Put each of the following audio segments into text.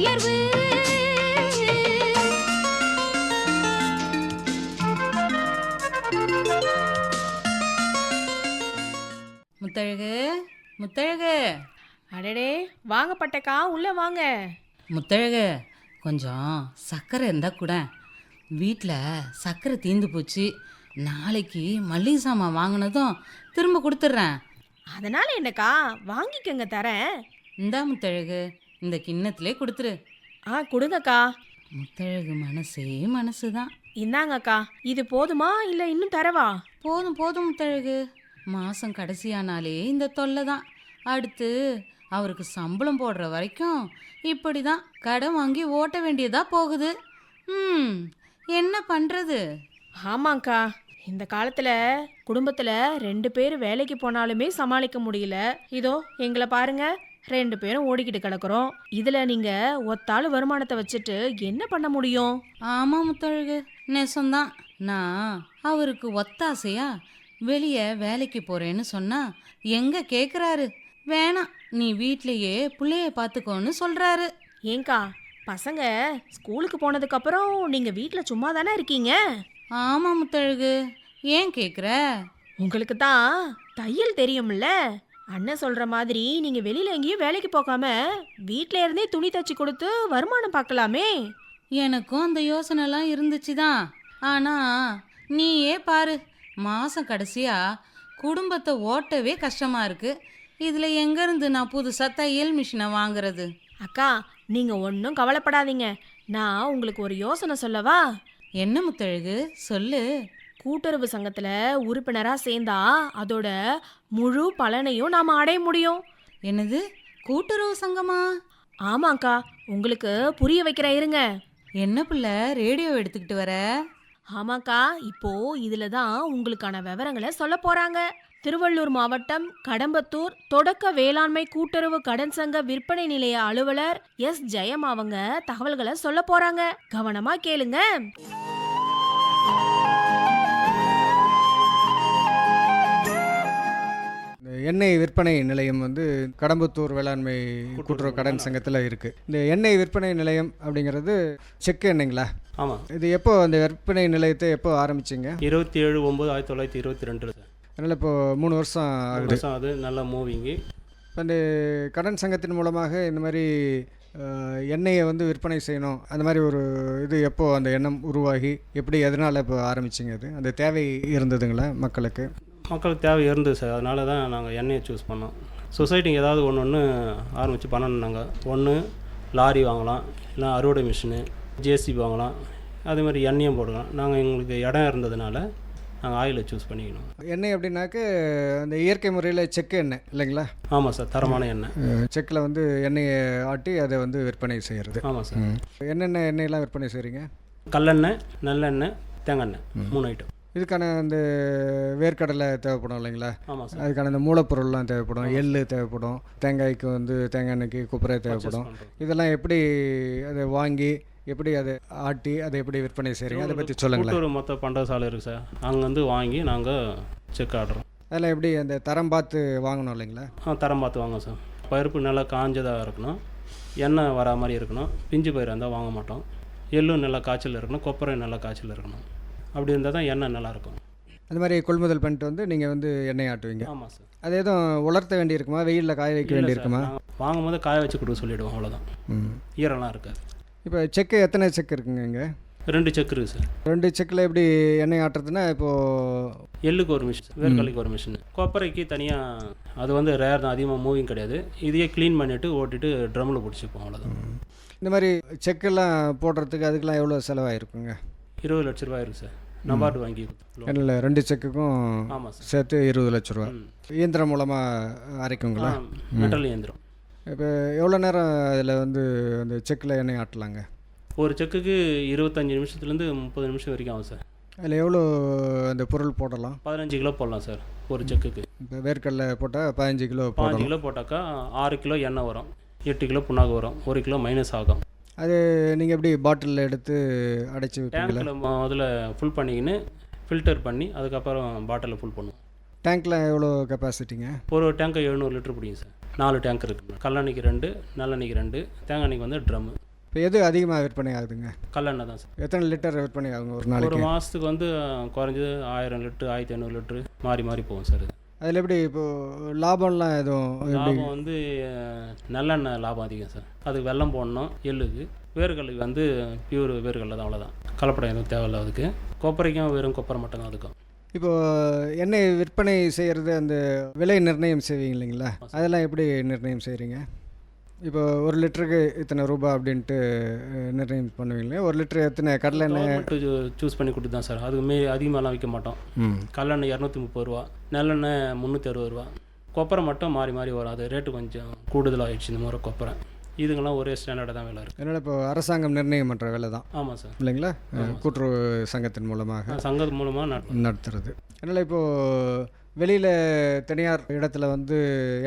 நாட்டுயர்வு முத்தழகு முத்தழகு. அடடே வாங்க பட்டக்கா உள்ள வாங்க. முத்தழகு கொஞ்சம் சர்க்கரை இருந்தால் கூட வீட்டில் சர்க்கரை தீந்து போச்சு. நாளைக்கு மல்லிகை சாமான் வாங்கினதும் திரும்ப கொடுத்துட்றேன். அதனால என்னக்கா? வாங்கிக்கங்க தரேன். இந்தா முத்தழகு. இந்த கிண்ணத்திலே கொடுத்துரு. ஆ கொடுங்கக்கா. முத்தழகு மனசே மனசு தான் இந்தாங்கக்கா இது போதுமா இல்ல இன்னும் தரவா? போதும் போதும் முத்தழகு. மாதம் கடைசியானாலே இந்த தொல்லை தான் அடுத்து அவருக்கு சம்பளம் போடுற வரைக்கும் இப்படி தான் கடன் வாங்கி ஓட்ட வேண்டியதா போகுது. ம் என்ன பண்ணுறது ஆமாங்க்கா இந்த காலத்துல குடும்பத்துல ரெண்டு பேர் வேலைக்கு போனாலுமே சமாளிக்க முடியல. இதோ எங்களை பாருங்க. ரெண்டு பேரும் ஓடிக்கிட்டு கிடக்குறோம். இதுல நீங்க ஒத்தாள் வருமானத்தை வச்சுட்டு என்ன பண்ண முடியும்? ஆமாம் முத்தழகு நெசம்தான். நான் அவருக்கு ஒத்தாசையா வெளியே வேலைக்கு போகிறேன்னு சொன்னா எங்கே கேட்குறாரு வேணாம் நீ வீட்லேயே பிள்ளைய பார்த்துக்கோன்னு சொல்கிறாரு ஏங்கா பசங்க ஸ்கூலுக்கு போனதுக்கு அப்புறம் நீங்க வீட்ல சும்மா தானே இருக்கீங்க? ஆமாம் முத்தழகு ஏன் கேட்குற உங்களுக்கு தான் தையல் தெரியும்ல. அண்ணன் சொல்ற மாதிரி நீங்க வெளியில எங்கேயும் வேலைக்கு போகாம வீட்ல இருந்தே துணி தச்சு கொடுத்து வருமானம் பார்க்கலாமே. எனக்கும் அந்த யோசனைலாம் இருந்துச்சு தான் ஆனால் நீயே பாரு மாதம் கடைசியா குடும்பத்தை ஓட்டவே கஷ்டமாக இருக்கு. இதில் எங்கேருந்து நான் புதுசாக தையல் மிஷினை வாங்குறது? அக்கா நீங்க ஒன்றும் கவலைப்படாதீங்க. நான் உங்களுக்கு ஒரு யோசனை சொல்லவா? என்ன முத்தழகு? சொல்லு. கூட்டுறவு சங்கத்துல உறுப்பினரா சேர்ந்தா அதோட முழு பலனையும் நாம அடைய முடியும். என்னது? கூட்டுறவு சங்கமா? ஆமாக்கா உங்களுக்கு புரிய வைக்கிறேன் இருங்க. என்ன பிள்ளை ரேடியோ எடுத்துக்கிட்டு வர? ஆமாக்கா இப்போ இதுல தான் உங்களுக்கான விவரங்களை சொல்ல போறாங்க. திருவள்ளூர் மாவட்டம் கடம்பத்தூர் தொடக்க வேளாண்மை கூட்டுறவு கடன் சங்க விற்பனை நிலைய அலுவலர் எஸ். ஜெயம் அவங்க தகவல்களை சொல்ல போறாங்க. கவனமா கேளுங்க. எண்ணெய் விற்பனை நிலையம் வந்து கடம்பத்தூர் வேளாண்மை கூட்டுறவு கடன் சங்கத்தில் இருக்குது இந்த எண்ணெய் விற்பனை நிலையம் அப்படிங்கிறது செக்கு எண்ணெய்ங்களா? ஆமாம் இது எப்போ அந்த விற்பனை நிலையத்தை எப்போ ஆரம்பிச்சிங்க? இருபத்தி ஏழு ஒம்பது ஆயிரத்தி தொள்ளாயிரத்தி இருபத்தி ரெண்டு அதனால் இப்போ மூணு வருஷம் ஆகுது. வருஷம் அது நல்ல மூவிங்கு. இப்போ இந்த கடன் சங்கத்தின் மூலமாக இந்த மாதிரி அஹ், எண்ணெயை வந்து விற்பனை செய்யணும். அந்த மாதிரி ஒரு இது எப்போ அந்த எண்ணம் உருவாகி எப்படி எதனால் இப்போ ஆரம்பிச்சிங்க அது? அந்த தேவை இருந்ததுங்களா மக்களுக்கு? மக்களுக்கு தேவை இருந்தது சார். அதனால தான் நாங்கள் எண்ணெயை சூஸ் பண்ணோம். சொசைட்டிக்கு ஏதாவது ஒன்று ஒன்று ஆரம்பித்து பண்ணணும் நாங்கள் ஒன்று லாரி வாங்கலாம் இல்லை அறுவடை மிஷினு ஜேசிபி வாங்கலாம். அதே மாதிரி எண்ணெயும் போடலாம். நாங்கள் எங்களுக்கு இடம் இருந்ததுனால நாங்கள் ஆயிலை சூஸ் பண்ணிக்கணும். எண்ணெய் அப்படின்னாக்க அந்த இயற்கை முறையில் செக்கு எண்ணெய் இல்லைங்களா? ஆமாம் சார். தரமான எண்ணெய். செக்கில் வந்து எண்ணெயை ஆட்டி அதை வந்து விற்பனை செய்கிறது ஆமாம் சார். என்னென்ன எண்ணெயெல்லாம் விற்பனை செய்கிறீங்க கல்லெண்ணெய் நல்லெண்ணெய் தேங்காய் மூணு ஐட்டம் இதுக்கான அந்த வேர்க்கடலை தேவைப்படும் இல்லைங்களா? ஆமாம் சார். அதுக்கான இந்த மூலப்பொருள்லாம் தேவைப்படும். எள்ளு தேவைப்படும். தேங்காய்க்கு வந்து தேங்காய் எண்ணெய்க்கு குப்பரை தேவைப்படும். இதெல்லாம் எப்படி அதை வாங்கி எப்படி அதை ஆட்டி அதை எப்படி விற்பனை செய்கிறீங்க அதை பற்றி சொல்லுங்களேன். கூட்டுறவு மொத்த பண்டக சாலை இருக்குது சார். அங்கேருந்து வாங்கி நாங்கள் செக் ஆடுறோம். அதெல்லாம் எப்படி அந்த தரம் பார்த்து வாங்கணும் இல்லைங்களா? ஆ தரம் பார்த்து வாங்க சார். பருப்பு நல்லா காஞ்சதாக இருக்கணும். எண்ணெய் வரா மாதிரி இருக்கணும். பிஞ்சு பயிர் இருந்தால் வாங்க மாட்டோம். எள்ளும் நல்லா காய்ச்சல் இருக்கணும். கொப்பரை நல்லா காய்ச்சல் இருக்கணும். அப்படி இருந்தால் தான் எண்ணெய் நல்லாயிருக்கும். அந்த மாதிரி கொள்முதல் பண்ணிட்டு வந்து நீங்கள் வந்து எண்ணெய் ஆட்டுவீங்க. ஆமாம் சார். அது எதுவும் உலர்த்த வேண்டி இருக்குமா வெயிலில் காய வைக்க வேண்டி இருக்குமா வாங்கும் போது காய வச்சு கொடுக்க சொல்லிவிடுவோம் அவ்வளோதான் ம். ஈரம்லாம் இருக்காது இப்போ செக்கு எத்தனை செக்கு இருக்குங்க இங்கே? ரெண்டு செக் இருக்குது சார். ரெண்டு செக்கில் எப்படி எண்ணெய் ஆட்டுறதுன்னா இப்போது எள்ளுக்கு ஒரு மிஷின் வேர்க்கடலைக்கு ஒரு மிஷின் கொப்பரைக்கு தனியாக அது வந்து ரேர் தான் அதிகமாக மூவிங் கிடையாது. இதையே க்ளீன் பண்ணிவிட்டு ஓட்டிட்டு ட்ரம்மில் பிடிச்சிப்போம் அவ்வளோதான் இந்த மாதிரி செக்கெல்லாம் போடுறதுக்கு அதுக்கெல்லாம் எவ்வளோ செலவாயிருக்குங்க? இருபது லட்ச ரூபாய் இருக்குது சார். நபார்டு வாங்கி. இல்லை ரெண்டு செக்குக்கும் ஆமாம் சார். சேர்த்து இருபது லட்ச ரூபா. இயந்திரம் மூலமாக அரைக்குங்களா? மெட்டல் இயந்திரம். இப்போ எவ்வளோ நேரம் அதில் வந்து அந்த செக்கில் எண்ணெய் ஆட்டலாங்க? ஒரு செக்குக்கு இருபத்தஞ்சி நிமிஷத்துலேருந்து முப்பது நிமிஷம் வரைக்கும் ஆகும் சார். அதில் எவ்வளோ அந்த பொருள் போடலாம்? பதினஞ்சு கிலோ போடலாம் சார் ஒரு செக்குக்கு. இப்போ வேர்க்கடலை போட்டால் பதினஞ்சு கிலோ போடலாம் கிலோ போட்டாக்கா ஆறு கிலோ எண்ணெய் வரும் எட்டு கிலோ புண்ணாக்கு வரும் ஒரு கிலோ மைனஸ் ஆகும். அது நீங்கள் எப்படி பாட்டிலில் எடுத்து அடைச்சி டேங்க்கில் முதல்ல ஃபுல் பண்ணிக்கின்னு ஃபில்டர் பண்ணி அதுக்கப்புறம் பாட்டிலில் ஃபுல் பண்ணுவோம். டேங்க்கில் எவ்வளோ கெப்பாசிட்டிங்க ஒரு டேங்கை எழுநூறு லிட்டர் பிடிக்கும் சார் நாலு டேங்க் இருக்குது கல்லெண்ணெய்க்கு ரெண்டு நல்லெண்ணெய்க்கு ரெண்டு தேங்காய் எண்ணெய்க்கு வந்து ட்ரம்மு இப்போ எது அதிகமாக விற்பனை ஆகுதுங்க? கல்லெண்ணெய் தான் சார் எத்தனை லிட்டர் விற்பனை ஆகுங்க ஒரு ஒரு நாளைக்கு மாதத்துக்கு வந்து குறைஞ்சது ஆயிரம் லிட்டரு ஆயிரத்தி ஐநூறு லிட்டரு மாறி மாறி போகும் சார் அதில் எப்படி இப்போது லாபம்லாம் எதுவும் லாபம் வந்து நல்லெண்ணெய் லாபம் அதிகம் சார். அதுக்கு வெல்லம் போடணும் எள்ளுக்கு. வேர்க்கடலைக்கு வந்து பியூர் வேர்க்கடலை தான் அவ்வளோதான் கலப்படம் எதுவும் தேவையில்ல அதுக்கு. கொப்பரைக்கும் வெறும் கொப்பரை மட்டும் தான் அதுக்கும். இப்போது எண்ணெய் விற்பனை செய்கிறது அந்த விலை நிர்ணயம் செய்வீங்க இல்லைங்களா? அதெல்லாம் எப்படி நிர்ணயம் செய்கிறீங்க இப்போ ஒரு லிட்டருக்கு இத்தனை ரூபாய் அப்படின்ட்டு நிர்ணயம் பண்ணுவீங்களே ஒரு லிட்டர் எத்தனை கடலை எண்ணெய்? சூஸ் பண்ணி கொடுத்து தான் சார் அதுக்கு மே அதிகமாகலாம் விற்க மாட்டோம். ம். கல்லெண்ணெய் இரநூத்தி முப்பது ரூபா நல்லெண்ணெய் முந்நூற்றி அறுபது ரூபா. கொப்பரை மட்டும் மாறி மாறி வரும். அது ரேட்டு கொஞ்சம் கூடுதலாகிடுச்சு இந்த முறை கொப்பரை. இதுங்கெல்லாம் ஒரே ஸ்டாண்டர்டாக தான் விலை இருக்குது அதனால் இப்போ அரசாங்கம் நிர்ணயம் பண்ணுற வேலை தான். ஆமாம் சார் இல்லைங்களா? கூட்டுறவு சங்கத்தின் மூலமாக சங்கத்து மூலமாக நட் நடத்துறது. அதனால் இப்போது வெளியில் தனியார் இடத்துல வந்து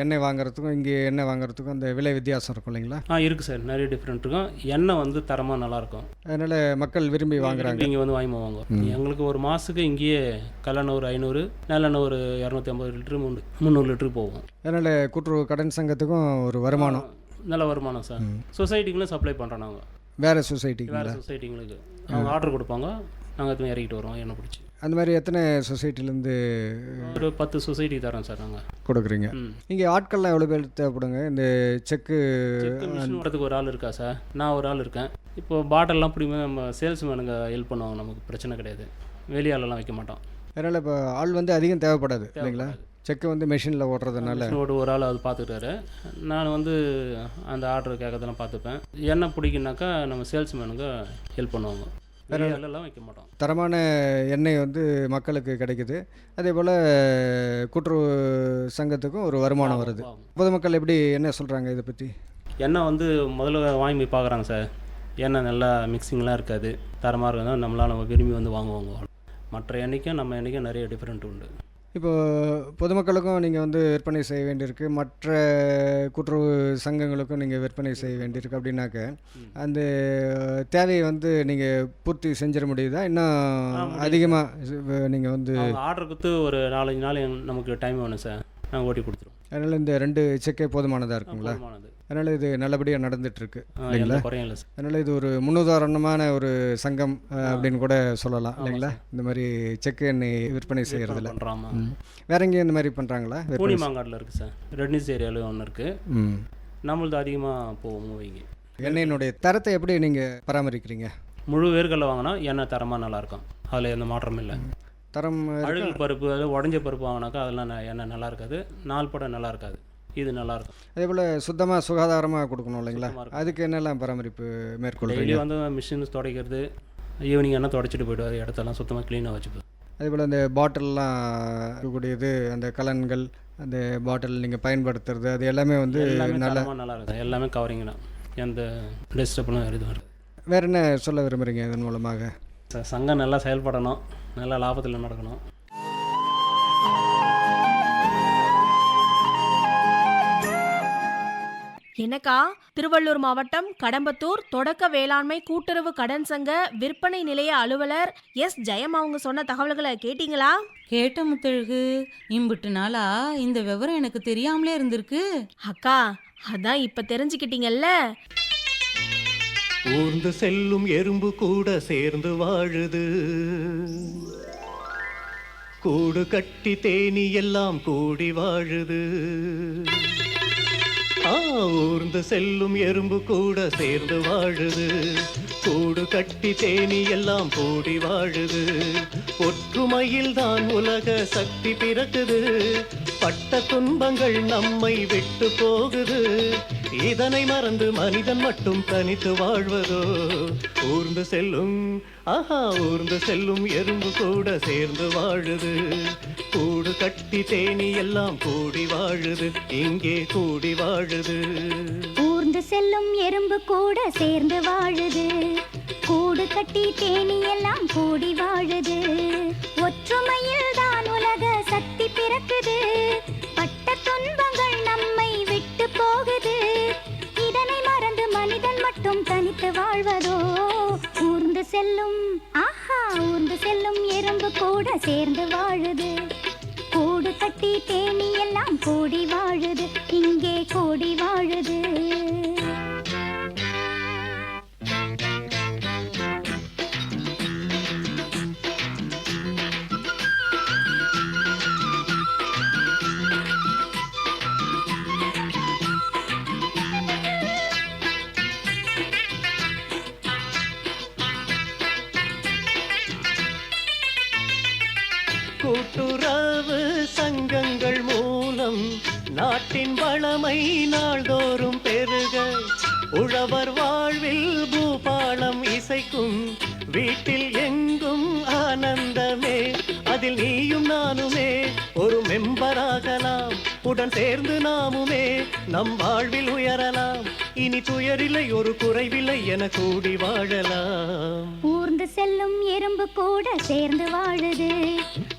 எண்ணெய் வாங்குறதுக்கும் இங்கே எண்ணெய் வாங்குறதுக்கும் அந்த விலை வித்தியாசம் இருக்கும் இல்லைங்களா? ஆ இருக்குது சார். நிறைய டிஃப்ரெண்ட் இருக்கும். எண்ணெய் வந்து தரமாக நல்லாயிருக்கும். அதனால் மக்கள் விரும்பி வாங்குறாங்க. இங்கே வந்து வாங்கி போவாங்க. எங்களுக்கு ஒரு மாதத்துக்கு இங்கேயே கல்லெண்ணெய் ஒரு ஐநூறு நல்லெண்ணெய் ஒரு இரநூத்தி ஐம்பது லிட்டரு முந்நூறு முந்நூறு லிட்டரு போகும். அதனால் கூட்டுறவு கடன் சங்கத்துக்கும் ஒரு வருமானம். நல்ல வருமானம் சார். சொசைட்டிங்களும் சப்ளை பண்ணுறோம் நாங்கள் வேறு சொசைட்டிங்களா? வேறு சொசைட்டிங்களுக்கு. அவங்க ஆர்டர் கொடுப்பாங்க. நாங்கள் எதுவும் இறக்கிட்டு வருவோம் எண்ணெய் பிடிச்சி. அந்த மாதிரி எத்தனை சொசைட்டிலேருந்து ஒரு பத்து சொசைட்டி தரோம் சார் நாங்கள் கொடுக்குறீங்க? இங்கே ஆட்கள்லாம் எவ்வளோ பேர் தேவைப்படுங்க? இந்த செக்கு வரதுக்கு ஒரு ஆள் இருக்கா சார்? நான் ஒரு ஆள் இருக்கேன். இப்போ பாட்டில்லாம் பிடிக்கும் நம்ம சேல்ஸ்மேனுங்க ஹெல்ப் பண்ணுவாங்க. நமக்கு பிரச்சனை கிடையாது. வெளியாலெல்லாம் வைக்க மாட்டோம். அதனால் இப்போ ஆள் வந்து அதிகம் தேவைப்படாது இல்லைங்களா? செக்கு வந்து மெஷினில் ஓட்டுறதுனால. மிஷினோட ஒரு ஆள் அது பார்த்துக்கிட்டாரு நான் வந்து அந்த ஆர்டர் கேட்கறதெல்லாம் பார்த்துப்பேன். எண்ணெய் பிடிக்குனாக்கா நம்ம சேல்ஸ்மேனுங்க ஹெல்ப் பண்ணுவாங்க. வெளியாலெல்லாம் வைக்க மாட்டோம். தரமான எண்ணெய் வந்து மக்களுக்கு கிடைக்குது. அதே போல் கூட்டுறவு சங்கத்துக்கும் ஒரு வருமானம் வருது. பொதுமக்கள் எப்படி என்ன சொல்கிறாங்க இதை பற்றி எண்ணெய் வந்து முதல்ல வாங்கி போய் பார்க்குறாங்க சார். எண்ணெய் நல்லா மிக்சிங்லாம் இருக்காது. தரமாக இருக்கும் நம்மளால் நம்ம விரும்பி வந்து வாங்குவாங்க. மற்ற எண்ணெய்க்கும் நம்ம எண்ணெய்க்கும் நிறைய டிஃப்ரெண்ட் உண்டு. இப்போ பொதுமக்களுக்கும் நீங்கள் வந்து விற்பனை செய்ய வேண்டியிருக்கு. மற்ற கூட்டுறவு சங்கங்களுக்கும் நீங்கள் விற்பனை செய்ய வேண்டியிருக்கு அப்படின்னாக்க அந்த தேவையை வந்து நீங்கள் பூர்த்தி செஞ்சிட முடியுதா? இன்னும் அதிகமாக நீங்கள் வந்து ஆர்டர் கொடுத்து ஒரு நாலஞ்சு நாள் நமக்கு டைம் வேணும் சார். நாங்கள் ஓட்டி கொடுத்துருவோம். அதனால் இந்த ரெண்டு செக்கே போதுமானதாக இருக்குங்களா? அதனால் இது நல்லபடியாக நடந்துட்டுருக்கு. ஆ, இல்லைங்களா? அதனால் இது ஒரு முன்னுதாரணமான ஒரு சங்கம் அப்படின்னு கூட சொல்லலாம் இல்லைங்களா? இந்த மாதிரி செக்கு எண்ணெய் விற்பனை செய்கிறதுல வேற எங்கேயும் இந்த மாதிரி பண்ணுறாங்களா பூனி மாங்காட்டில் இருக்குது சார் ரெட்னிஸ் ஏரியாவில் ஒன்று இருக்குது ம். நம்மளது அதிகமாக போகும் மூவிங்க எண்ணெயினுடைய தரத்தை எப்படி நீங்கள் பராமரிக்கிறீங்க? முழு வேர்க்கடலை வாங்கினா எண்ணெய் தரமாக நல்லாயிருக்கும். அதில் எந்த மாற்றமும் இல்லை. தரம் அழுகல் பருப்பு அது உடஞ்ச பருப்பு வாங்கினாக்கா அதெல்லாம் எண்ணெய் நல்லா இருக்காது. நாள் படம் நல்லா இருக்காது. இது நல்லா இருக்கும் அதே போல் சுத்தமாக சுகாதாரமாக கொடுக்கணும் இல்லைங்களா. அதுக்கு என்னெல்லாம் பராமரிப்பு டெய்லி மேற்கொள்கிறீங்க வந்து மிஷின் துடைக்கிறது ஈவினிங் எண்ணெய் தொடச்சிட்டு போயிடுவார் இடத்தெல்லாம் சுத்தமாக க்ளீனாக வச்சுப்போம் அதே போல் அந்த பாட்டில்லாம் இருக்கக்கூடியது அந்த கலன்கள் அந்த பாட்டில் நீங்கள் பயன்படுத்துறது அது எல்லாமே வந்து நல்ல நல்லா இருக்கும் எல்லாமே கவரிங் தான். எந்த டிஸ்டர்பனும் எதுவும் வருது. வேற என்ன சொல்ல விரும்புகிறீங்க இதன் மூலமாக? சங்கம் நல்லா செயல்படணும் நல்லா லாபத்தில் நடக்கணும். எனக்கா திருவள்ளூர் மாவட்டம் கடம்பத்தூர் தொடக்க வேளாண்மை கூட்டுறவு கடன் சங்க விற்பனை நிலைய அலுவலர் எஸ். ஜெயம் அவங்க சொன்ன தகவல்களை கேட்டீங்களா? கேட்ட முத்தழகு இம்புட்டு நாளா? இந்த விவரம் எனக்கு தெரியாமலே இருந்திருக்கு. அக்கா அதான் இப்ப தெரிஞ்சுக்கிட்டீங்கல்ல? ஊர்ந்து செல்லும் எறும்பு கூட சேர்ந்து வாழுது. கூடு கட்டி தேனி எல்லாம் கூடி வாழுது. ஊர்ந்து செல்லும் எறும்பு கூட சேர்ந்து வாழுது. கூடு கட்டி தேனி எல்லாம் கூடி வாழுது. ஒற்றுமையில் தான் உலக சக்தி பிறக்குது. பட்ட துன்பங்கள் நம்மை விட்டு போகுது. இதனை மறந்து மனிதன் மட்டும் தனித்து வாழ்வதோ? ஊர்ந்து செல்லும் ஆஹா ஊர்ந்து செல்லும் எறும்பு கூட சேர்ந்து வாழுது. கூடு கட்டி தேனி எல்லாம் கூடி வாழுது இங்கே கூடி வாழுது. ஊர்ந்து செல்லும் எறும்பு கூட சேர்ந்து வாழுது. கூடு கட்டி தேனி எல்லாம் கூடி வாழுது. போகுது. பட்ட துன்பங்கள் நம்மை விட்டு போகுது. இதனை மறந்து மனிதன் மட்டும் தனித்து வாழ்வதோ? ஊர்ந்து செல்லும் ஆஹா ஊர்ந்து செல்லும் எறும்பு கூட சேர்ந்து வாழுது. கூடு கட்டி தேனி எல்லாம் கூடி வாழுது. இங்கே கூடி வாழுது. உழவர் வாழ்வில் பூபாலம் இசைக்கும் வீட்டில் எங்கும் ஆனந்தமே. அதில் நீயும் நானுமே ஒரு மெம்பராகலாம். உடன் சேர்ந்து நாமுமே நம் வாழ்வில் உயரலாம். இனி துயரில்லை ஒரு குறைவில்லை என கூடி வாழலாம். ஊர்ந்து செல்லும் எறும்பு கூட சேர்ந்து வாழுது.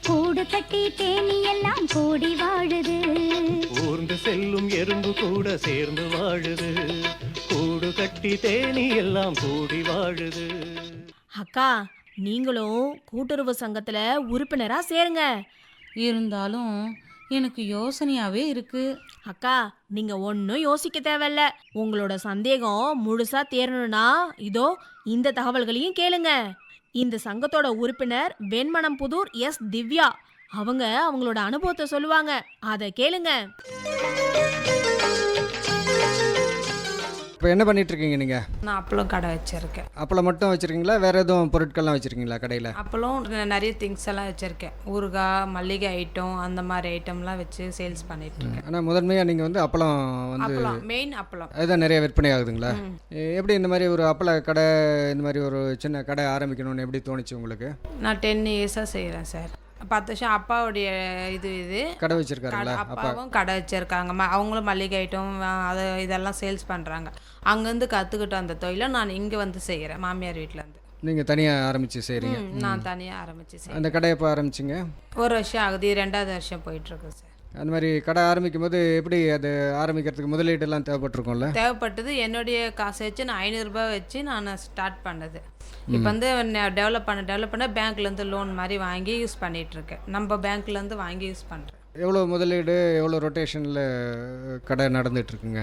கூடு கட்டி தேனி எல்லாம் கூடி வாழுது. ஊர்ந்து செல்லும் எறும்பு கூட சேர்ந்து வாழுது. கட்டி தேனி எல்லாம் கூடி வாழுது. அக்கா நீங்களும் கூட்டுறவு சங்கத்துல உறுப்பினரா சேருங்க. இருந்தாலும் எனக்கு யோசனையாவே இருக்கு. அக்கா நீங்க ஒன்றும் யோசிக்க தேவையில்ல. உங்களோட சந்தேகம் முழுசா தேரணும்னா இதோ இந்த தகவல்களையும் கேளுங்க. இந்த சங்கத்தோட உறுப்பினர் வெண்மணம்புதூர் எஸ். திவ்யா. அவங்க அவங்களோட அனுபவத்தை சொல்லுவாங்க. அதை கேளுங்க. இப்போ என்ன பண்ணிட்டு இருக்கீங்க நீங்கள் நான் அப்பளம் கடை வச்சுருக்கேன். அப்பளம் மட்டும் வச்சுருக்கீங்களா? வேறு எதுவும் பொருட்கள்லாம் வச்சுருக்கீங்களா கடையில்? அப்பளம் நிறைய திங்ஸ் எல்லாம் வச்சுருக்கேன். ஊறுகாய் மல்லிகை ஐட்டம் அந்த மாதிரி ஐட்டம்லாம் வச்சு சேல்ஸ் பண்ணிட்டு இருக்கேன் ஆனால் முதன்மையாக நீங்கள் வந்து அப்பளம் வந்து மெயின் அப்பளம். அதுதான் நிறைய விற்பனை ஆகுதுங்களா? எப்படி இந்த மாதிரி ஒரு அப்பள கடை இந்த மாதிரி ஒரு சின்ன கடை ஆரம்பிக்கணும்னு எப்படி தோணுச்சு உங்களுக்கு? நான் டென் இயர்ஸாக செய்கிறேன் சார் பத்து வருஷம் அப்பாவுடைய இது இது. கடை கடை வச்சுருக்காருங்களா அப்பா. அப்பாவும் கடை வச்சுருக்காங்க. அவங்களும் மல்லிகை ஐட்டம் அது இதெல்லாம் சேல்ஸ் பண்ணுறாங்க அங்கேருந்து கற்றுக்கிட்ட அந்த தொழிலை நான் இங்கே வந்து செய்கிறேன் மாமியார் வீட்டிலேருந்து நீங்கள் தனியாக ஆரம்பித்து செய்கிறீங்க நான் தனியாக ஆரம்பித்து செய்கிறேன் அந்த கடையை எப்போ ஆரம்பிச்சிங்க? ஒரு வருஷம் ஆகுது ரெண்டாவது வருஷம் போயிட்டுருக்கு சார். அந்த மாதிரி கடை ஆரம்பிக்கும் போது எப்படி அது ஆரம்பிக்கிறதுக்கு முதலீடெல்லாம் தேவைப்பட்டிருக்கும்ல? தேவைப்பட்டது என்னுடைய காசை வச்சு நான் ஐநூறுரூபா வச்சு நான் ஸ்டார்ட் பண்ணது. இப்போ வந்து டெவலப் பண்ண டெவலப் பண்ண பேங்க்லேருந்து லோன் மாதிரி வாங்கி யூஸ் பண்ணிட்டு இருக்கேன் நம்ம பேங்க்லேருந்து வாங்கி யூஸ் பண்ணுறேன் எவ்வளோ முதலீடு எவ்வளோ ரொட்டேஷனில் கடை நடந்துகிட்ருக்குங்க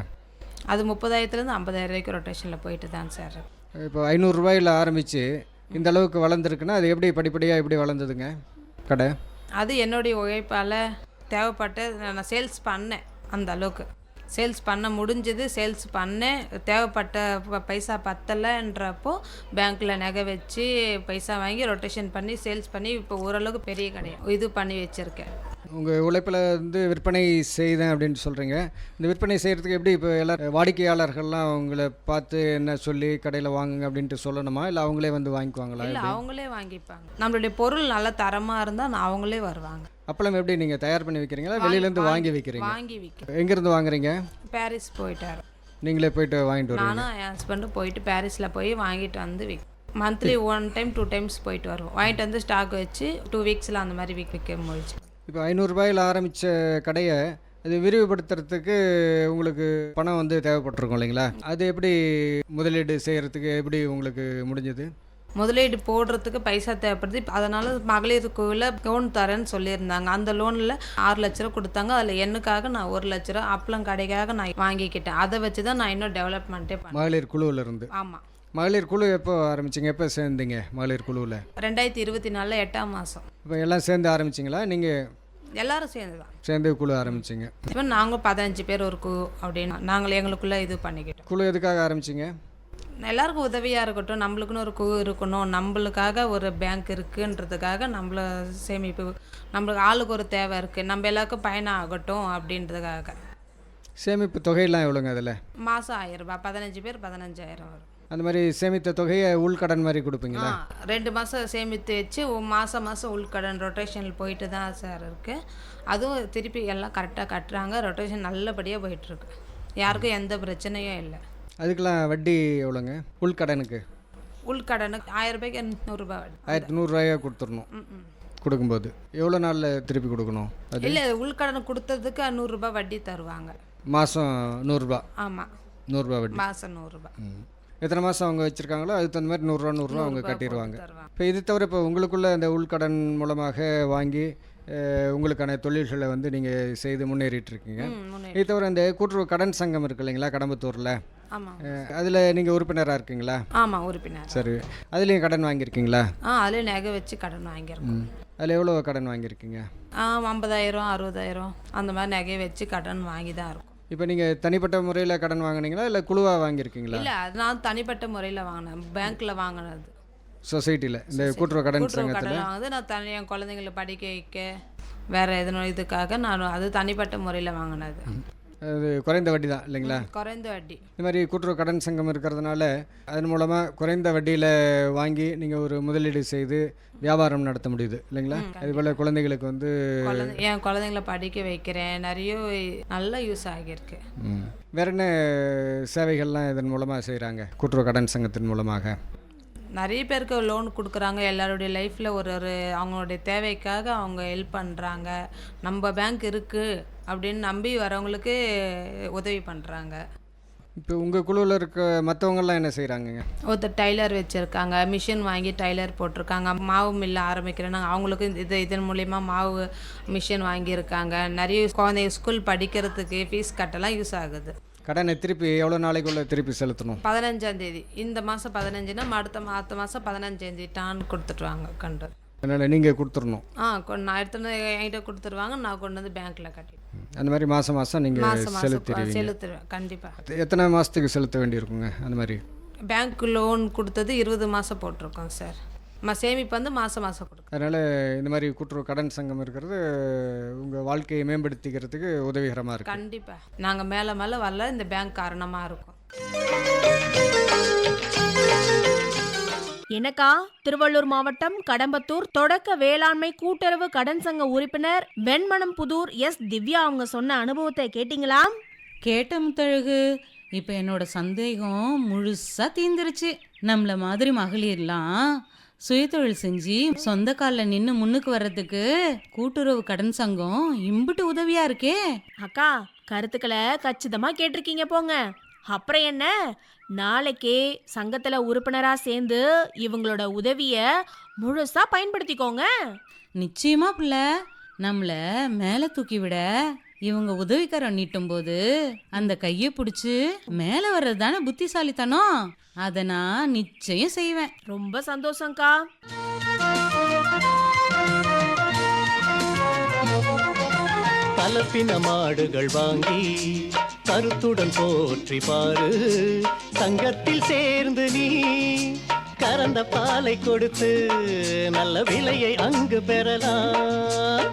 அது முப்பதாயிரத்துலேருந்து ஐம்பதாயிரம் வரைக்கும் ரொட்டேஷனில் போயிட்டு தான் சார். இப்போ ஐநூறுரூவாயில் ஆரம்பித்து இந்த அளவுக்கு வளர்ந்துருக்குன்னா அது எப்படி படிப்படியாக எப்படி வளர்ந்ததுங்க? கடை? அது என்னுடைய உழைப்பால் தேவைப்பட்ட நான் சேல்ஸ் பண்ணேன் அந்த அளவுக்கு. சேல்ஸ் பண்ண முடிஞ்சது சேல்ஸ் பண்ணேன். தேவைப்பட்ட ப- பைசா பத்தலைன்றப்போ பேங்க்கில் நகை வச்சு பைசா வாங்கி ரொட்டேஷன் பண்ணி சேல்ஸ் பண்ணி இப்போ ஓரளவுக்கு பெரிய கடையை இது பண்ணி வச்சுருக்கேன். உங்கள் உழைப்பில் வந்து விற்பனை செய்தேன் அப்படின்னு சொல்கிறீங்க இந்த விற்பனை செய்கிறதுக்கு எப்படி இப்போ எல்லா வாடிக்கையாளர்கள்லாம் உங்களை பார்த்து என்ன சொல்லி கடையில் வாங்குங்க அப்படின்ட்டு சொல்லணுமா? இல்லை அவங்களே வந்து வாங்கிக்குவாங்களா? இல்லை? அவங்களே வாங்கிப்பாங்க. நம்மளுடைய பொருள் நல்ல தரமாக இருந்தால் அவங்களே வருவாங்க. அப்பளம் எப்படி நீங்கள் தயார் பண்ணி வைக்கிறீங்களா? வெளியிலேருந்து வாங்கி வைக்கிறீங்க. வாங்கி விற்க எங்கேருந்து வாங்குறீங்க? பாரிஸ் போயிட்டாரு. நீங்களே போயிட்டு வாங்கிட்டு வருவீங்க. நானும் என் ஹஸ்பண்டும் போயிட்டு பாரிஸில் போய் வாங்கிட்டு வந்து wig monthly one time two times போயிட்டு வருவோம். வாங்கிட்டு வந்து ஸ்டாக் வச்சு டூ வீக்ஸில் அந்த மாதிரி விற்க விற்க முடிச்சு இப்போ ஐநூறுரூபாயில் ஆரம்பித்த கடையை அது விரிவுபடுத்துறதுக்கு உங்களுக்கு பணம் வந்து தேவைப்பட்டிருக்கும் இல்லைங்களா? அது எப்படி முதலீடு செய்கிறதுக்கு எப்படி உங்களுக்கு முடிஞ்சது? முதலீடு போடுறதுக்கு பைசா தேவைப்படுது. அதனால மகளிர் கோவிலில் லோன் தரேன்னு சொல்லியிருந்தாங்க. அந்த லோனில் ஆறு லட்ச ரூபா கொடுத்தாங்க. அதில் எண்ணுக்காக நான் ஒரு லட்ச ரூபா அப்பளம் கடைக்காக நான் வாங்கிக்கிட்டேன். அதை வச்சு தான் நான் இன்னும் டெவலப்மெண்ட்டே பண்ணேன் மகளிர் குழுவில் இருந்து ஆமாம் மகளிர் குழு எப்போ ஆரம்பிச்சிங்க? எப்போ சேர்ந்தீங்க மகளிர் குழுவில்? ரெண்டாயிரத்தி இருபத்தி நாலில் எட்டாம் மாதம் இப்போ எல்லாம் சேர்ந்து ஆரம்பிச்சிங்களா? நீங்கள் எல்லாரும் சேர்ந்து தான் சேர்ந்து குழு ஆரம்பிச்சிங்க. இப்போ நாங்கள் பதினஞ்சு பேர் ஒரு குழு அப்படின்னு நாங்கள் எங்களுக்குள்ளே இது பண்ணிக்கிட்டோம். குழு எதுக்காக ஆரம்பிச்சிங்க? எல்லாருக்கும் உதவியாக இருக்கட்டும். நம்மளுக்குன்னு ஒரு குழு இருக்கணும். நம்மளுக்காக ஒரு பேங்க் இருக்குன்றதுக்காக நம்மள சேமிப்பு நம்மளுக்கு ஆளுக்கு ஒரு தேவை இருக்குது நம்ம எல்லாருக்கும் பயணம் ஆகட்டும் அப்படின்றதுக்காக. சேமிப்பு தொகையெல்லாம் எவ்வளோங்க அதில்? மாதம் ஆயிரம் ரூபாய். பதினஞ்சு பேர் பதினஞ்சாயிரம் வரும். அந்த மாதிரி சேமித்த தொகையை உள்கடன் மாதிரி கொடுப்பீங்களா? ரெண்டு மாதம் சேமித்து வச்சு மாதம் மாதம் உள்கடன் ரொட்டேஷனில் போயிட்டு தான் சார் இருக்குது அதுவும் திருப்பி எல்லாம் கரெக்டாக கட்டுறாங்க. ரொட்டேஷன் நல்லபடியாக போயிட்டுருக்கு. யாருக்கும் எந்த பிரச்சனையும் இல்லை. அதுக்கெல்லாம் வட்டி எவ்வளோங்க? உள்கடனுக்கு? உள்கடனுக்கு ஆயிரம் ரூபாய்க்கு நூறுரூபா ஆயிரத்தி நூறுரூவாயா கொடுத்துடணும். கொடுக்கும்போது. எவ்வளோ நாளில் திருப்பி கொடுக்கணும் இல்லை உள்கடன் கொடுத்ததுக்கு நூறுரூபா வட்டி தருவாங்க. மாதம் நூறுரூபா ஆமாம் நூறுரூபா வட்டி. மாதம் நூறுரூபா ம். எத்தனை மாதம் அவங்க வச்சுருக்காங்களோ அதுக்கு தகுந்த மாதிரி நூறுரூவா நூறுரூவா அவங்க கட்டிடுவாங்க. இப்போ இது தவிர இப்போ உங்களுக்குள்ள இந்த உள்கடன் மூலமாக வாங்கி உங்களுக்கான தொழில்களை வந்து நீங்கள் செய்து முன்னேறிட்டு. இருக்கீங்க இது தவிர இந்த கூட்டுறவு கடன் சங்கம் இருக்கு இல்லைங்களா கடம்பத்தூரில்? அதில் நீங்கள் உறுப்பினராக இருக்கீங்களா? ஆமாம் உறுப்பினர். சரி. அதுலேயும் கடன் வாங்கியிருக்கீங்களா? ஆ அதில் நகை வச்சு கடன் வாங்கியிருக்கோம். அதில் எவ்வளோ கடன் வாங்கியிருக்கீங்க? ஆ ஐம்பதாயிரம் அறுபதாயிரம் அந்த மாதிரி நகையை வச்சு கடன் வாங்கி தான் இருக்கும். இப்போ நீங்கள் தனிப்பட்ட முறையில் கடன் வாங்குனீங்களா? இல்லை குழுவாக வாங்கியிருக்கீங்களா? இல்லை அது நான் தனிப்பட்ட முறையில் வாங்கினேன். பேங்க்கில் வாங்கினது. சொசைட்டியில் இந்த கூட்டுறவு கடன் சங்கத்தில்? வாங்குது நான் தனி என் குழந்தைங்களை படிக்க வைக்க வேறு எதனோ இதுக்காக நான் அது தனிப்பட்ட முறையில் வாங்கினது. அது குறைந்த வட்டி தான் இல்லைங்களா குறைந்த வட்டி. இந்த மாதிரி கூட்டுறவு கடன் சங்கம் இருக்கிறதுனால அதன் மூலமாக குறைந்த வட்டியில் வாங்கி நீங்கள் ஒரு முதலீடு செய்து வியாபாரம் நடத்த முடியுது இல்லைங்களா? அதுபோல் குழந்தைகளுக்கு வந்து என் குழந்தைங்களை படிக்க வைக்கிறேன் நிறைய நல்ல யூஸ் ஆகியிருக்கு. வேற என்ன சேவைகள்லாம் இதன் மூலமாக செய்கிறாங்க கூட்டுறவு கடன் சங்கத்தின் மூலமாக? நிறைய பேருக்கு லோன் கொடுக்குறாங்க எல்லாருடைய லைஃப்பில் ஒரு ஒரு அவங்களுடைய தேவைக்காக அவங்க ஹெல்ப் பண்ணுறாங்க நம்ம பேங்க் இருக்குது அப்படின்னு நம்பி வரவங்களுக்கு உதவி பண்ணுறாங்க இப்போ உங்கள் குழுவில் இருக்க மற்றவங்கெல்லாம் என்ன செய்கிறாங்கங்க ஒருத்தர் டைலர் வச்சுருக்காங்க. மிஷின் வாங்கி டைலர் போட்டிருக்காங்க. மாவு மில்ல ஆரம்பிக்கிறேன்னா அவங்களுக்கு இந்த- இது இதன் மூலிமா மாவு மிஷின் வாங்கியிருக்காங்க. நிறைய குழந்தைங்க ஸ்கூல் படிக்கிறதுக்கு ஃபீஸ் கட்டலாம் யூஸ் ஆகுது. கடனை திருப்பி எவ்வளோ நாளைக்குள்ளே திருப்பி செலுத்தணும்? பதினஞ்சாம் தேதி. இந்த மாதம் பதினஞ்சுனா அடுத்த அடுத்த மாதம் பதினஞ்சாம் தேதி டான் கொடுத்துட்டுவாங்க கண்டு. அதனால் நீங்கள் கொடுத்துடணும் ஆ நான் வந்து என்கிட்ட கொடுத்துருவாங்க நான் கொண்டு வந்து பேங்க்கில் கட்டி அந்த மாதிரி மாதம் மாதம் நீங்கள் செலுத்திடுவீங்க செலுத்துருவேன் கண்டிப்பாக எத்தனை மாதத்துக்கு செலுத்த வேண்டியிருக்குங்க அந்த மாதிரி? பேங்க் லோன் கொடுத்தது இருபது மாதம் போட்டிருக்கோம் சார் சேமிப்பு வந்து மாதம் மாதம் கொடுக்கும் அதனால் இந்த மாதிரி கூட்டுறவு கடன் சங்கம் இருக்கிறது உங்கள் வாழ்க்கையை மேம்படுத்திக்கிறதுக்கு உதவிகரமாக இருக்குது கண்டிப்பாக நாங்கள் மேலே மேலே வரல இந்த பேங்க் காரணமாக இருக்கும். எனக்கா? திருவள்ளூர் மாவட்டம் கடம்பத்தூர் தொடக்க வேளாண்மை கூட்டுறவு கடன் சங்க உறுப்பினர் வெண்மணம் புதூர் எஸ். திவ்யா அவங்க சொன்ன அனுபவத்தை கேட்டிங்களா? கேட்ட முத்தழகு இப்போ என்னோட சந்தேகம் முழுசா தீந்துருச்சு நம்மள மாதிரி மகளிர்லாம் சுயதொழில் செஞ்சு சொந்த காலில் நின்று முன்னுக்கு வர்றதுக்கு கூட்டுறவு கடன் சங்கம் இம்புட்டு உதவியா இருக்கே. அக்கா கருத்துக்களை கச்சிதமா கேட்டிருக்கீங்க போங்க. அப்புறம் என்ன? நாளைக்கே சங்கத்துல உறுப்பினரா சேர்ந்து இவங்களோட உதவிய முழுசா பயன்படுத்திக்கோங்க. நிச்சயமா புள்ள. நம்மள மேலே தூக்கி விட இவங்க உதவிக்கரம் நீட்டும் போது அந்த கையை பிடிச்சு மேலே வர்றது தானே புத்திசாலித்தனம்? அதை நான் நிச்சயம் செய்வேன். ரொம்ப சந்தோஷம்க்கா. கலப்பின மாடுகள் வாங்கி கருத்துடன் போற்றி பாரு. சங்கத்தில் சேர்ந்து நீ கறந்த பாலை கொடுத்து நல்ல விலையை அங்கு பெறலாம்.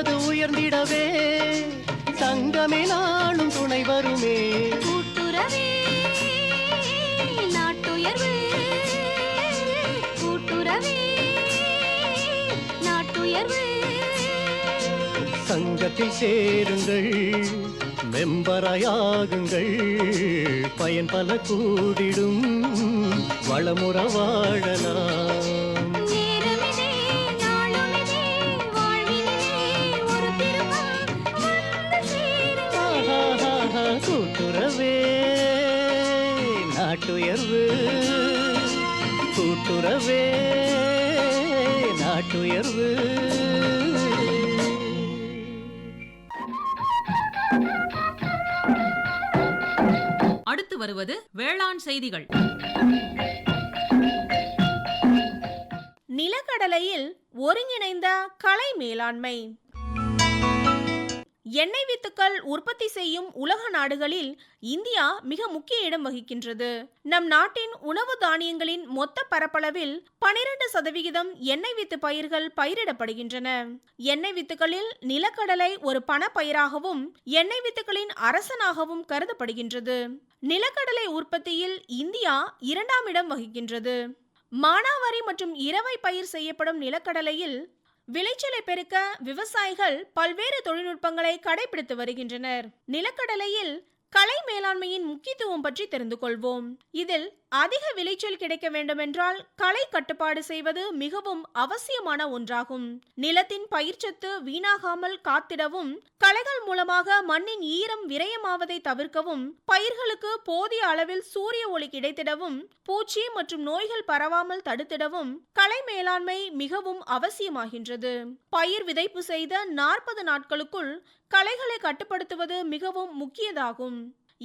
வாழ்வது உயர்ந்திடவே. சங்கமே நாளும் துணை வருமே. கூட்டுறவே நாட்டுயர்வு. கூட்டுறவே நாட்டுயர்வு. சங்கத்தில் சேருங்கள் மெம்பராயாகுங்கள். பயன் பல கூடிடும் வளமுற வாழலாம். வருவது வேளாண் செய்திகள். நிலக்கடலையில் ஒருங்கிணைந்த கலை மேலாண்மை. எண்ணெய் வித்துக்கள் உற்பத்தி செய்யும் உலக நாடுகளில் இந்தியா மிக முக்கிய இடம் வகிக்கின்றது. நம் நாட்டின் உணவு தானியங்களின் மொத்த பரப்பளவில் பனிரெண்டு சதவிகிதம் எண்ணெய் வித்து பயிர்கள் பயிரிடப்படுகின்றன. எண்ணெய் வித்துக்களில் நிலக்கடலை ஒரு பணப்பயிராகவும் எண்ணெய் வித்துக்களின் அரசனாகவும் கருதப்படுகின்றது. நிலக்கடலை உற்பத்தியில் இந்தியா இரண்டாம் இடம் வகிக்கின்றது. மானாவாரி மற்றும் இரவை பயிர் செய்யப்படும் நிலக்கடலையில் விளைச்சலை பெருக்க விவசாயிகள் பல்வேறு தொழில்நுட்பங்களை கடைபிடித்து வருகின்றனர். நிலக்கடலையில் கலை மேலாண்மையின் முக்கியத்துவம் பற்றி தெரிந்து கொள்வோம். இதில் அதிக விளைச்சல் கிடைக்க வேண்டுமென்றால் களை கட்டுப்பாடு செய்வது மிகவும் அவசியமான ஒன்றாகும். நிலத்தின் பயிர்ச்சத்து வீணாகாமல் காத்திடவும் களைகள் மூலமாக மண்ணின் ஈரம் விரயமாவதை தவிர்க்கவும் பயிர்களுக்கு போதிய அளவில் சூரிய ஒளி கிடைத்திடவும் பூச்சி மற்றும் நோய்கள் பரவாமல் தடுத்திடவும் களை மேலாண்மை மிகவும் அவசியமாகின்றது. பயிர் விதைப்பு செய்த நாற்பது நாட்களுக்குள் களைகளை கட்டுப்படுத்துவது மிகவும் முக்கியதாகும்.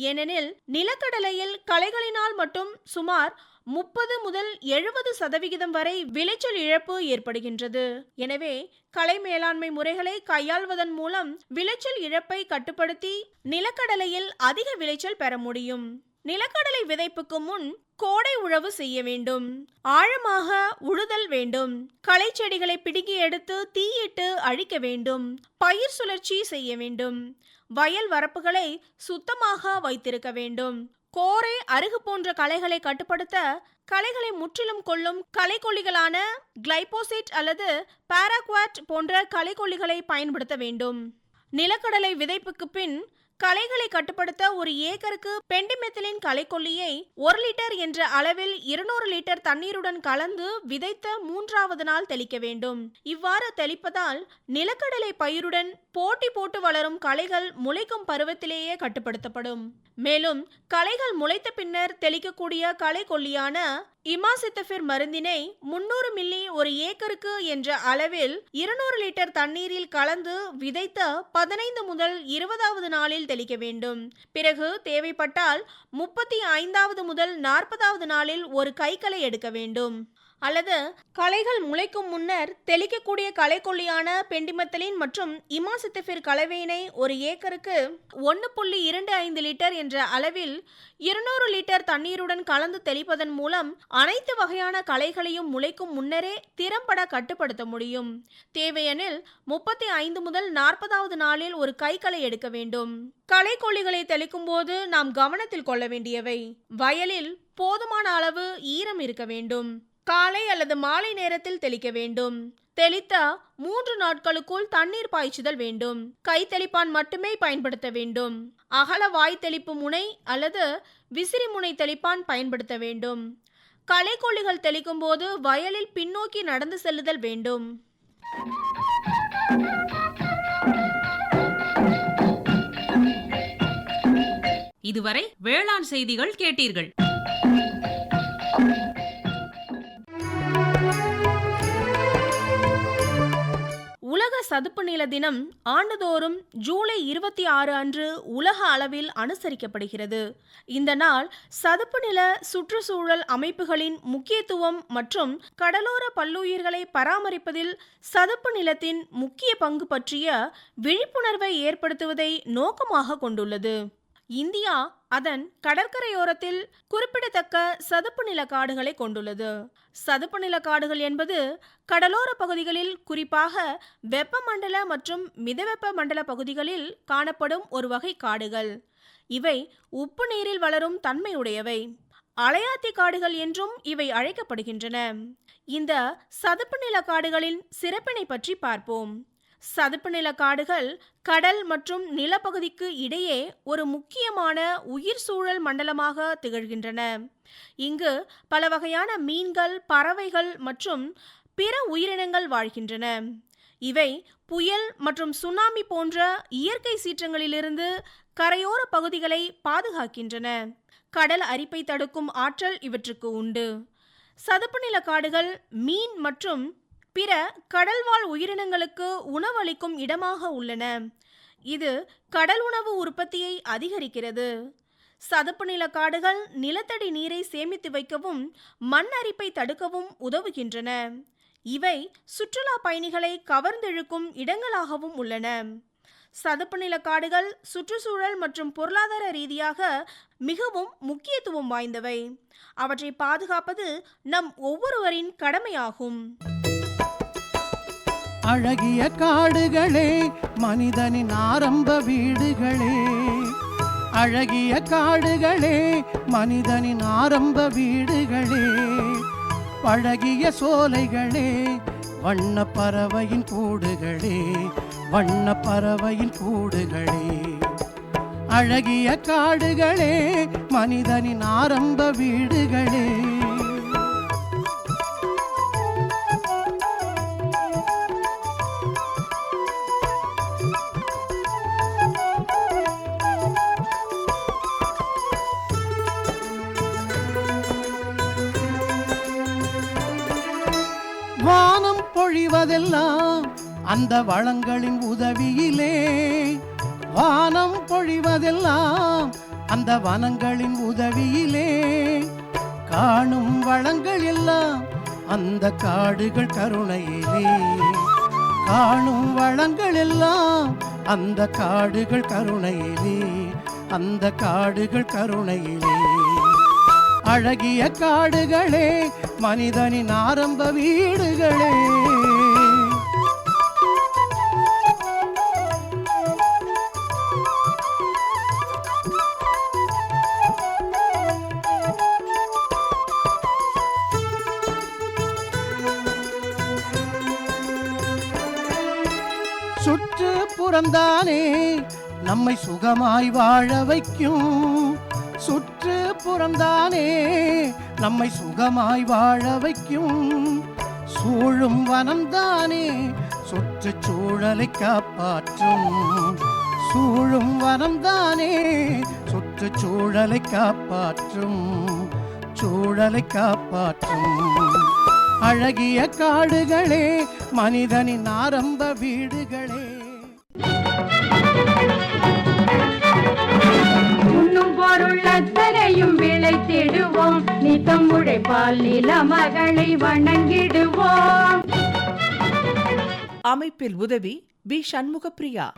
ஏனெனில் நிலக்கடலையில் களைகளின் மட்டும் சுமார் முப்பது முதல் எழுபது சதவிகிதம் வரை விளைச்சல் இழப்பு ஏற்படுகின்றது. எனவே கலை மேலாண்மை முறைகளை கையாள்வதன் மூலம் விளைச்சல் இழப்பை கட்டுப்படுத்தி நிலக்கடலையில் அதிக விளைச்சல் பெற முடியும். நிலக்கடலை விதைப்புக்கு முன் கோடை உழவு செய்ய வேண்டும். ஆழமாக உழுதல் வேண்டும். களை செடிகளை பிடுங்கி எடுத்து தீயிட்டு அழிக்க வேண்டும். பயிர் சுழற்சி செய்ய வேண்டும். வயல் வரப்புகளை சுத்தமாக வைத்திருக்க வேண்டும். கோரை அருகு போன்ற களைகளை கட்டுப்படுத்த களைகளை முற்றிலும் கொள்ளும் களைக்கொல்லிகளான கிளைபோசேட் அல்லது பாராக்வாட் போன்ற களைக்கொல்லிகளை பயன்படுத்த வேண்டும். நிலக்கடலை விதைப்புக்கு பின் களைகளை கட்டுப்படுத்த ஒரு ஏக்கருக்கு பெண்டிமெத்திலின் களைக்கொல்லியை ஒரு லிட்டர் என்ற அளவில் இருநூறு லிட்டர் தண்ணீருடன் கலந்து விதைத்த மூன்றாவது நாள் தெளிக்க வேண்டும். இவ்வாறு தெளிப்பதால் நிலக்கடலை பயிருடன் போட்டி போட்டு வளரும் களைகள் முளைக்கும் பருவத்திலேயே கட்டுப்படுத்தப்படும். மேலும் களைகள் முளைத்த பின்னர் தெளிக்கக்கூடிய களைக்கொல்லியான இமாசித்தபிர் மருந்தினை முன்னூறு மில்லி ஒரு ஏக்கருக்கு என்ற அளவில் இருநூறு லிட்டர் தண்ணீரில் கலந்து விதைத்த பதினைந்து முதல் இருபதாவது நாளில் தெளிக்க வேண்டும். பிறகு தேவைப்பட்டால் முப்பத்தி ஐந்தாவது முதல் நாற்பதாவது நாளில் ஒரு கைகளை எடுக்க வேண்டும். அல்லது களைகள் முளைக்கும் முன்னர் தெளிக்கக்கூடிய களைக்கொல்லியான பெண்டிமத்தலின் மற்றும் இமாசித்தபிர் கலவையினை ஒரு ஏக்கருக்கு ஒன்று புள்ளி இரண்டு ஐந்து லிட்டர் என்ற அளவில் இருநூறு லிட்டர் தண்ணீருடன் கலந்து தெளிப்பதன் மூலம் அனைத்து வகையான களைகளையும் முளைக்கும் முன்னரே திறம்பட கட்டுப்படுத்த முடியும். தேவையெனில் முப்பத்தி ஐந்து முதல் நாற்பதாவது நாளில் ஒரு கைகளை எடுக்க வேண்டும். களைக்கொல்லிகளை தெளிக்கும் போது நாம் கவனத்தில் கொள்ள வேண்டியவை. வயலில் போதுமான அளவு ஈரம் இருக்க வேண்டும். காலை அல்லது மாலை நேரத்தில் தெளிக்க வேண்டும். தெளித்த மூன்று நாட்களுக்குள் தண்ணீர் பாய்ச்சுதல் வேண்டும். கை தெளிப்பான் மட்டுமே பயன்படுத்த வேண்டும். அகல வாய் தெளிப்பு முனை அல்லது விசிறி முனை தெளிப்பான் பயன்படுத்த வேண்டும். களைக்கொல்லிகள் தெளிக்கும் போது வயலில் பின்னோக்கி நடந்து செல்லுதல் வேண்டும். இதுவரை வேளாண் செய்திகள் கேட்டீர்கள். உலக சதுப்பு நில தினம் ஆண்டுதோறும் ஜூலை இருபத்தி ஆறு அன்று உலக அளவில் அனுசரிக்கப்படுகிறது. இந்த நாள் சதுப்பு நில சுற்றுச்சூழல் அமைப்புகளின் முக்கியத்துவம் மற்றும் கடலோர பல்லுயிர்களை பராமரிப்பதில் சதுப்பு நிலத்தின் முக்கிய பங்கு பற்றிய விழிப்புணர்வை ஏற்படுத்துவதை நோக்கமாக கொண்டுள்ளது. இந்தியா அதன் கடற்கரையோரத்தில் குறிப்பிடத்தக்க சதுப்பு நில காடுகளை கொண்டுள்ளது. சதுப்பு நில காடுகள் என்பது கடலோர பகுதிகளில் குறிப்பாக வெப்பமண்டல மற்றும் மிதவெப்ப மண்டல பகுதிகளில் காணப்படும் ஒரு வகை காடுகள். இவை உப்பு நீரில் வளரும் தன்மையுடையவை. அலையாத்தி காடுகள் என்றும் இவை அழைக்கப்படுகின்றன. இந்த சதுப்பு நில காடுகளின் சிறப்பினை பற்றி பார்ப்போம். சதுப்பு நில காடுகள் கடல் மற்றும் நிலப்பகுதிக்கு இடையே ஒரு முக்கியமான உயிர் சூழல் மண்டலமாக திகழ்கின்றன. இங்கு பல வகையான மீன்கள் பறவைகள் மற்றும் பிற உயிரினங்கள் வாழ்கின்றன. இவை புயல் மற்றும் சுனாமி போன்ற இயற்கை சீற்றங்களிலிருந்து கரையோர பகுதிகளை பாதுகாக்கின்றன. கடல் அரிப்பை தடுக்கும் ஆற்றல் இவற்றுக்கு உண்டு. சதுப்பு நில காடுகள் மீன் மற்றும் பிற கடல்வாழ் உயிரினங்களுக்கு உணவளிக்கும் இடமாக உள்ளன. இது கடல் உணவு உற்பத்தியை அதிகரிக்கிறது. சதுப்பு நில காடுகள் நிலத்தடி நீரை சேமித்து வைக்கவும் மண் அரிப்பை தடுக்கவும் உதவுகின்றன. இவை சுற்றுலா பயணிகளை கவர்ந்தெழுக்கும் இடங்களாகவும் உள்ளன. சதுப்பு நில காடுகள் சுற்றுச்சூழல் மற்றும் பொருளாதார ரீதியாக மிகவும் முக்கியத்துவம் வாய்ந்தவை. அவற்றை பாதுகாப்பது நம் ஒவ்வொருவரின் கடமையாகும். அழகிய காடுகளே மனிதனின் ஆரம்ப வீடுகளே. அழகிய காடுகளே மனிதனின் ஆரம்ப வீடுகளே. பழகிய சோலைகளே வண்ண பறவையின் கூடுகளே. வண்ண பறவையின் கூடுகளே. அழகிய காடுகளே மனிதனின் ஆரம்ப வீடுகளே. அந்த வளங்களின் உதவியிலே வானம் பொழிவதெல்லாம் அந்த வனங்களின் உதவியிலே காணும் வளங்கள் எல்லாம் அந்த காடுகள் கருணையிலே. காணும் வளங்கள் எல்லாம் அந்த காடுகள் கருணையிலே. அந்த காடுகள் கருணையிலே. அழகிய காடுகளே மனிதனின் ஆரம்ப வீடுகளே. சுற்றுப்புறம்தானே நம்மை சுகமாய் வாழ வைக்கும் சுற்றுப்புறம்தானே நம்மை சுகமாய் வாழ வைக்கும் சூழும் வனம்தானே? சுற்றுச்சூழலை காப்பாற்றும் சூழும் வனம்தானே? சுற்றுச்சூழலை காப்பாற்றும் சூழலை காப்பாற்றும். அழகிய காடுகளே மனிதனின் ஆரம்ப வீடுகளே உண்ணும் பொருள் அத்தனையும் விளைத்திடுவோம் நித்தம் உழைப்பால் நில மகளை வணங்கிடுவோம். அமைப்பில் உதவி பி சண்முகப்பிரியா.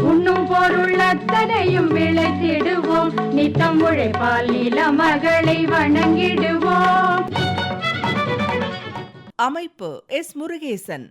உண்ணும் பொருள் அத்தனையும் விளைத்திடுவோம் நித்தம் உழைப்பால் நில மகளை வணங்கிடுவோம். அமைப்பு எஸ். முருகேசன்.